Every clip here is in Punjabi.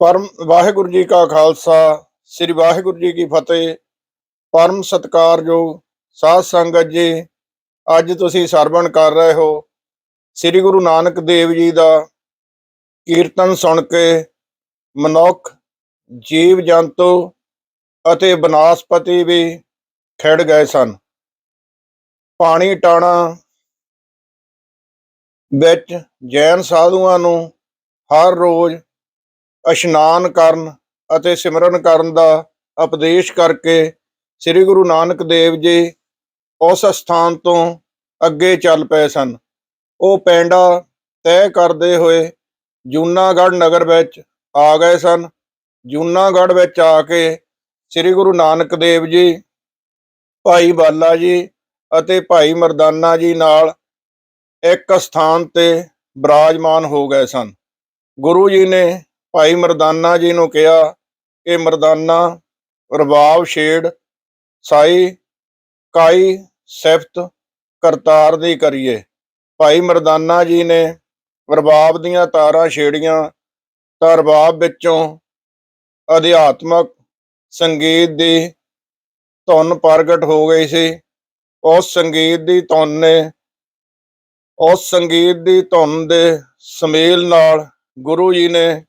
ਪਰਮ ਵਾਹਿਗੁਰੂ ਜੀ ਕਾ ਖਾਲਸਾ, ਸ੍ਰੀ ਵਾਹਿਗੁਰੂ ਜੀ ਕੀ ਫਤਿਹ। ਪਰਮ ਸਤਿਕਾਰਯੋਗ ਸਾਧ ਸੰਗਤ ਜੀ, ਅੱਜ ਤੁਸੀਂ ਸਰਵਣ ਕਰ ਰਹੇ ਹੋ। ਸ੍ਰੀ ਗੁਰੂ ਨਾਨਕ ਦੇਵ ਜੀ ਦਾ ਕੀਰਤਨ ਸੁਣ ਕੇ ਮਨੁੱਖ, ਜੀਵ ਜੰਤੂ ਅਤੇ ਬਨਾਸਪਤੀ ਵੀ ਖਿੜ ਗਏ ਸਨ। ਪਾਣੀ ਟਾਣਾ ਵਿੱਚ ਜੈਨ ਸਾਧੂਆਂ ਨੂੰ ਹਰ ਰੋਜ਼ ਇਸ਼ਨਾਨ ਕਰਨ ਅਤੇ ਸਿਮਰਨ ਕਰਨ ਦਾ ਉਪਦੇਸ਼ ਕਰਕੇ ਸ੍ਰੀ ਗੁਰੂ ਨਾਨਕ ਦੇਵ ਜੀ ਉਸ ਸਥਾਨ ਤੋਂ ਅੱਗੇ ਚੱਲ ਪਏ ਸਨ। ਉਹ ਪੈਂਡਾ ਤੈਅ ਕਰਦੇ ਹੋਏ ਜੂਨਾਗੜ੍ਹ ਨਗਰ ਵਿੱਚ ਆ ਗਏ ਸਨ। ਜੂਨਾਗੜ੍ਹ ਵਿੱਚ ਆ ਕੇ ਸ੍ਰੀ ਗੁਰੂ ਨਾਨਕ ਦੇਵ ਜੀ, ਭਾਈ ਬਾਲਾ ਜੀ ਅਤੇ ਭਾਈ ਮਰਦਾਨਾ ਜੀ ਨਾਲ ਇੱਕ ਸਥਾਨ ਤੇ ਬਿਰਾਜਮਾਨ ਹੋ ਗਏ ਸਨ। ਗੁਰੂ ਜੀ ਨੇ ਭਾਈ ਮਰਦਾਨਾ ਜੀ ਨੂੰ ਕਿਹਾ ਕਿ ਮਰਦਾਨਾ ਰਬਾਬ ਛੇੜ, ਸਾਈ, ਕਾਈ, ਸਿਫਤ, ਕਰਤਾਰ ਦੀ ਕਰੀਏ। ਭਾਈ ਮਰਦਾਨਾ ਜੀ ਨੇ ਰਬਾਬ ਦੀਆਂ ਤਾਰਾਂ ਛੇੜੀਆਂ ਤਾਂ ਰਬਾਬ ਵਿੱਚੋਂ ਅਧਿਆਤਮਕ ਸੰਗੀਤ ਦੀ ਧੁਨ ਪ੍ਰਗਟ ਹੋ ਗਈ ਸੀ। ਉਸ ਸੰਗੀਤ ਦੀ ਧੁਨ ਨੇ, ਉਸ ਸੰਗੀਤ ਦੀ ਧੁਨ ਦੇ ਸਮੇਲ ਨਾਲ ਗੁਰੂ ਜੀ ਨੇ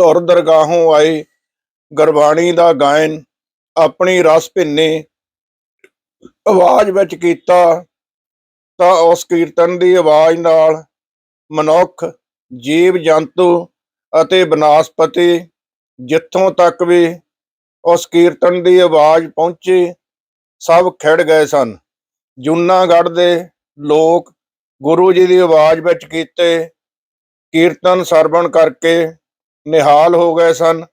ਧੁਰ ਦਰਗਾਹੋਂ ਆਈ ਗੁਰਬਾਣੀ ਦਾ ਗਾਇਨ ਆਪਣੀ ਰਸ ਭਿੰਨੀ ਆਵਾਜ਼ ਵਿੱਚ ਕੀਤਾ, ਤਾਂ ਉਸ ਕੀਰਤਨ ਦੀ ਆਵਾਜ਼ ਨਾਲ ਮਨੁੱਖ, ਜੀਵ, ਜੰਤੂ ਅਤੇ ਬਨਾਸਪਤੀ ਜਿੱਥੋਂ ਤੱਕ ਵੀ ਉਸ ਕੀਰਤਨ ਦੀ ਆਵਾਜ਼ ਪਹੁੰਚੀ, ਸਭ ਖਿੜ ਗਏ ਸਨ। ਜੂਨਾਗੜ੍ਹ ਦੇ ਲੋਕ ਗੁਰੂ ਜੀ ਦੀ ਆਵਾਜ਼ ਵਿੱਚ ਕੀਤੇ ਕੀਰਤਨ ਸਰਵਣ ਕਰਕੇ ਨਿਹਾਲ ਹੋ ਗਏ ਸਨ।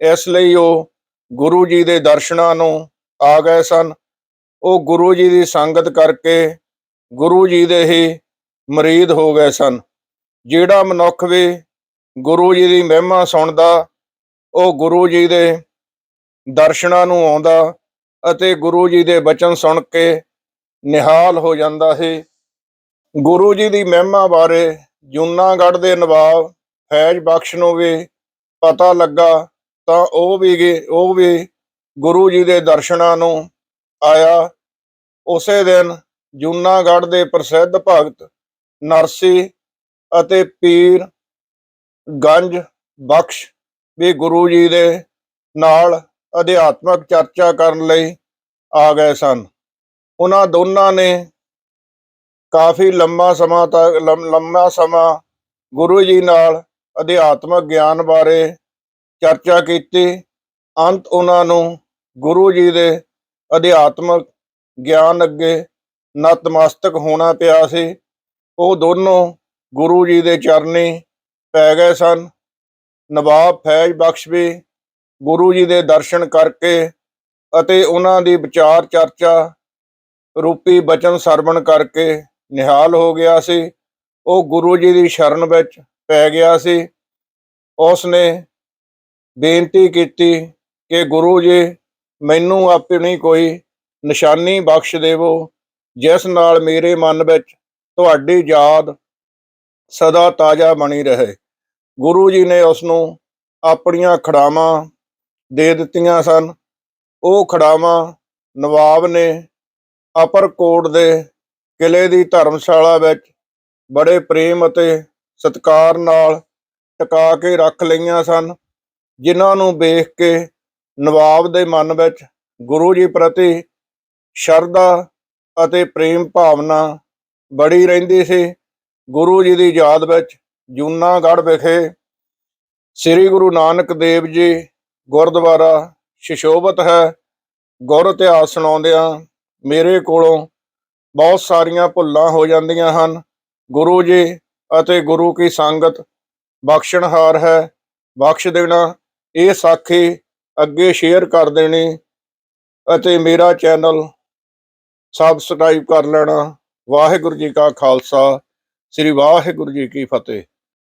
ਇਸ ਲਈ ਉਹ ਗੁਰੂ ਜੀ ਦੇ ਦਰਸ਼ਨਾਂ ਨੂੰ ਆ ਗਏ ਸਨ। ਉਹ ਗੁਰੂ ਜੀ ਦੀ ਸੰਗਤ ਕਰਕੇ ਗੁਰੂ ਜੀ ਦੇ ਹੀ ਮਰੀਦ ਹੋ ਗਏ ਸਨ। ਜਿਹੜਾ ਮਨੁੱਖ ਵੀ ਗੁਰੂ ਜੀ ਦੀ ਮਹਿਮਾ ਸੁਣਦਾ, ਉਹ ਗੁਰੂ ਜੀ ਦੇ ਦਰਸ਼ਨਾਂ ਨੂੰ ਆਉਂਦਾ ਅਤੇ ਗੁਰੂ ਜੀ ਦੇ ਬਚਨ ਸੁਣ ਕੇ ਨਿਹਾਲ ਹੋ ਜਾਂਦਾ ਹੈ ਗੁਰੂ ਜੀ ਦੀ ਮਹਿਮਾ ਬਾਰੇ ਜੂਨਾਗੜ੍ਹ ਦੇ ਨਵਾਬ ਫੈਜ਼ ਬਖਸ਼ ਨੂੰ ਵੀ ਪਤਾ ਲੱਗਾ ਤਾਂ ਉਹ ਵੀ ਉਹ ਵੀ ਗੁਰੂ ਜੀ ਦੇ ਦਰਸ਼ਨਾਂ ਨੂੰ ਆਇਆ। ਉਸੇ ਦਿਨ ਜੂਨਾਗੜ੍ਹ ਦੇ ਪ੍ਰਸਿੱਧ ਭਗਤ ਨਰਸੀ ਅਤੇ ਪੀਰ ਗੰਜ ਬਖਸ਼ ਵੀ ਗੁਰੂ ਜੀ ਦੇ ਨਾਲ ਅਧਿਆਤਮਕ ਚਰਚਾ ਕਰਨ ਲਈ ਆ ਗਏ ਸਨ। ਉਹਨਾਂ ਦੋਨਾਂ ਨੇ ਕਾਫੀ ਲੰਮਾ ਸਮਾਂ ਤੱਕ, ਲੰਮ- ਲੰਮਾ ਸਮਾਂ ਗੁਰੂ ਜੀ ਨਾਲ ਅਧਿਆਤਮਕ ਗਿਆਨ ਬਾਰੇ ਚਰਚਾ ਕੀਤੀ। ਅੰਤ ਉਹਨਾਂ ਨੂੰ ਗੁਰੂ ਜੀ ਦੇ ਅਧਿਆਤਮਕ ਗਿਆਨ ਅੱਗੇ ਨਤਮਸਤਕ ਹੋਣਾ ਪਿਆ ਸੀ। ਉਹ ਦੋਨੋਂ ਗੁਰੂ ਜੀ ਦੇ ਚਰਨੀ ਪੈ ਗਏ ਸਨ। ਨਵਾਬ ਫੈਜ਼ ਬਖਸ਼ ਵੀ ਗੁਰੂ ਜੀ ਦੇ ਦਰਸ਼ਨ ਕਰਕੇ ਅਤੇ ਉਹਨਾਂ ਦੀ ਵਿਚਾਰ ਚਰਚਾ ਰੂਪੀ ਬਚਨ ਸਰਵਣ ਕਰਕੇ ਨਿਹਾਲ ਹੋ ਗਿਆ ਸੀ। ਉਹ ਗੁਰੂ ਜੀ ਦੀ ਸ਼ਰਨ ਵਿੱਚ ਪੈ ਗਿਆ ਸੀ। ਉਸ ਨੇ ਬੇਨਤੀ ਕੀਤੀ ਕਿ ਗੁਰੂ ਜੀ, ਮੈਨੂੰ ਆਪਣੀ ਕੋਈ ਨਿਸ਼ਾਨੀ ਬਖਸ਼ ਦੇਵੋ, ਜਿਸ ਨਾਲ ਮੇਰੇ ਮਨ ਵਿੱਚ ਤੁਹਾਡੀ ਯਾਦ ਸਦਾ ਤਾਜ਼ਾ ਬਣੀ ਰਹੇ। ਗੁਰੂ ਜੀ ਨੇ ਉਸ ਨੂੰ ਆਪਣੀਆਂ ਖੜਾਵਾਂ ਦੇ ਦਿੱਤੀਆਂ ਸਨ। ਉਹ ਖੜਾਵਾਂ ਨਵਾਬ ਨੇ ਅਪਰਕੋਟ ਦੇ ਕਿਲੇ ਦੀ ਧਰਮਸ਼ਾਲਾ ਵਿੱਚ ਬੜੇ ਪ੍ਰੇਮ ਅਤੇ ਸਤਿਕਾਰ ਨਾਲ ਟਿਕਾ ਕੇ ਰੱਖ ਲਈਆਂ ਸਨ, ਜਿਨ੍ਹਾਂ ਨੂੰ ਵੇਖ ਕੇ ਨਵਾਬ ਦੇ ਮਨ ਵਿੱਚ ਗੁਰੂ ਜੀ ਪ੍ਰਤੀ ਸ਼ਰਧਾ ਅਤੇ ਪ੍ਰੇਮ ਭਾਵਨਾ ਬੜੀ ਰਹਿੰਦੀ ਸੀ। ਗੁਰੂ ਜੀ ਦੀ ਯਾਦ ਵਿੱਚ ਜੂਨਾਗੜ੍ਹ ਵਿਖੇ ਸ੍ਰੀ ਗੁਰੂ ਨਾਨਕ ਦੇਵ ਜੀ ਗੁਰਦੁਆਰਾ ਸ਼ਿਸ਼ੋਭਤ ਹੈ। ਗੁਰ ਇਤਿਹਾਸ ਸੁਣਾਉਂਦਿਆਂ ਮੇਰੇ ਕੋਲੋਂ ਬਹੁਤ ਸਾਰੀਆਂ ਭੁੱਲਾਂ ਹੋ ਜਾਂਦੀਆਂ ਹਨ। ਗੁਰੂ ਜੀ ਅਤੇ ਗੁਰੂ ਕੀ ਸੰਗਤ ਬਖਸ਼ਣਹਾਰ ਹੈ। ਬਖਸ਼ ਦੇਣਾ, ਇਹ ਸਾਖੀ ਅੱਗੇ ਸ਼ੇਅਰ ਕਰ ਦੇਣੀ ਅਤੇ ਮੇਰਾ ਚੈਨਲ ਸਬਸਕ੍ਰਾਈਬ ਕਰ ਲੈਣਾ। ਵਾਹਿਗੁਰੂ ਜੀ ਕਾ ਖਾਲਸਾ, ਸ੍ਰੀ ਵਾਹਿਗੁਰੂ ਜੀ ਕੀ ਫਤਿਹ।